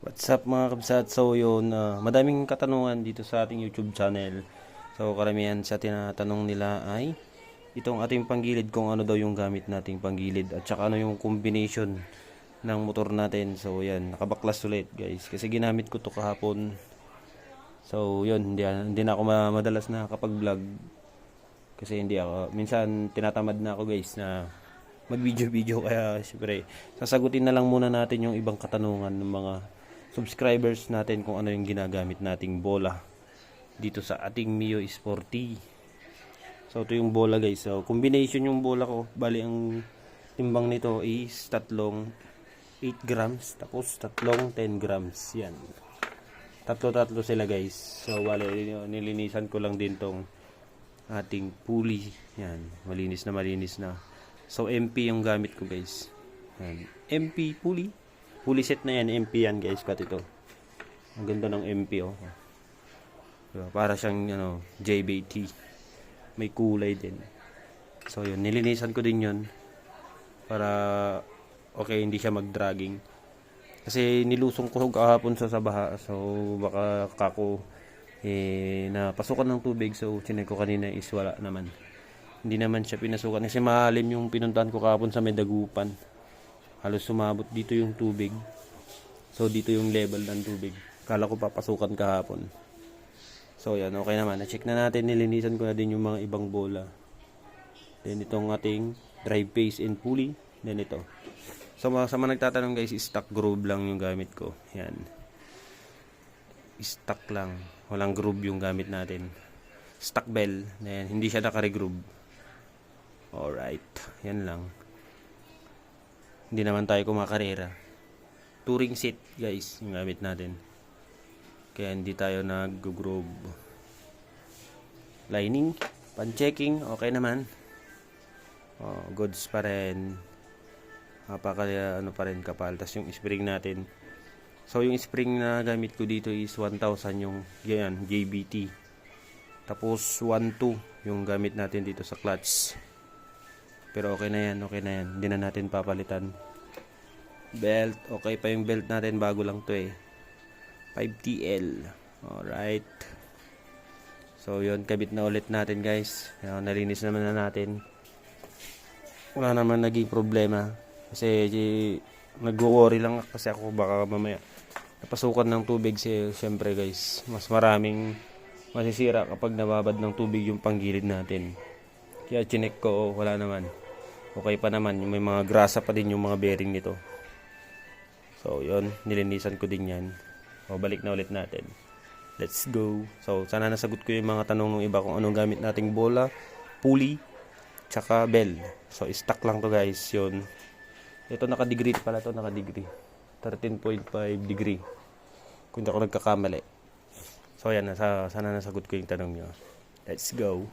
What's up mga kabsat? So yun, ah, madaming katanungan dito sa ating YouTube channel. So karamihan sa tinatanong nila ay itong ating panggilid kung ano daw yung gamit nating panggilid at saka ano yung combination ng motor natin. So yan, nakabaklas ulit guys kasi ginamit ko to kahapon. So yun, hindi, hindi na ako ma- madalas na kapag vlog kasi hindi ako, minsan tinatamad na ako guys na mag-video-video kaya siyempre sasagutin na lang muna natin yung ibang katanungan ng mga subscribers natin kung ano yung ginagamit nating bola dito sa ating Mio Sporty. So ito yung bola guys. So combination yung bola ko. Bali ang timbang nito is tatlong 8 grams tapos tatlong 10 grams. Yan. Tatlo-tatlo sila guys. So bali nilinisan ko lang din tong ating pulley. Yan. Malinis na malinis na. So MP yung gamit ko guys. Yan. MP pulley. Pulley set na yan. MP yan guys. Kat ito. Ang ganda ng MP oh. Diba? Para siyang ano, JBT. May kulay din. So yun. Nilinisan ko din yun. Para okay hindi siya mag-dragging. Kasi nilusong ko kahapon sa sabaha. So baka kako eh napasukan ng tubig. So chinek ko kanina is wala naman. Hindi naman siya pinasukan kasi malalim yung pinuntahan ko kahapon sa Medagupan. Halos sumabot dito yung tubig. So dito yung level ng tubig. Kala ko papasukan kahapon. So yan, okay naman. Na-check na natin, nilinisan ko na din yung mga ibang bola. Then itong ating drive face and pulley. Then ito. So mga sa mga nagtatanong guys, stock groove lang yung gamit ko. Yan. Stock lang. Walang groove yung gamit natin. Stock bell. Then, hindi siya naka-regroove. Alright. Yan lang. Hindi naman tayo kumakarera. Touring seat guys yung gamit natin. Kaya hindi tayo nag-groove. Lining, pan-checking, okay naman. Oh, goods pa rin. Napaka ano pa rin kapal. Tapos yung spring natin. So yung spring na gamit ko dito is 1000 yung yan, JBT. Tapos 12 yung gamit natin dito sa clutch. Pero okay na yan, okay na yan. Hindi na natin papalitan. Belt, okay pa yung belt natin. Bago lang to eh. 5TL. Alright. So yun, kabit na ulit natin guys. Yan, nalinis naman na natin. Wala naman naging problema. Kasi nag-worry lang kasi ako baka mamaya napasukan ng tubig si syempre guys mas maraming masisira kapag nababad ng tubig yung panggilid natin kaya chinek ko wala naman okay pa naman may mga grasa pa din yung mga bearing nito so yon nilinisan ko din yan o balik na ulit natin let's go so sana nasagot ko yung mga tanong ng iba kung anong gamit nating bola pulley tsaka bell so stock lang to guys yun ito naka-degree pala to, naka-degree. 13.5 degree. Kung hindi ako nagkakamali. So yan, nasa, sana nasagot ko yung tanong nyo. Let's go.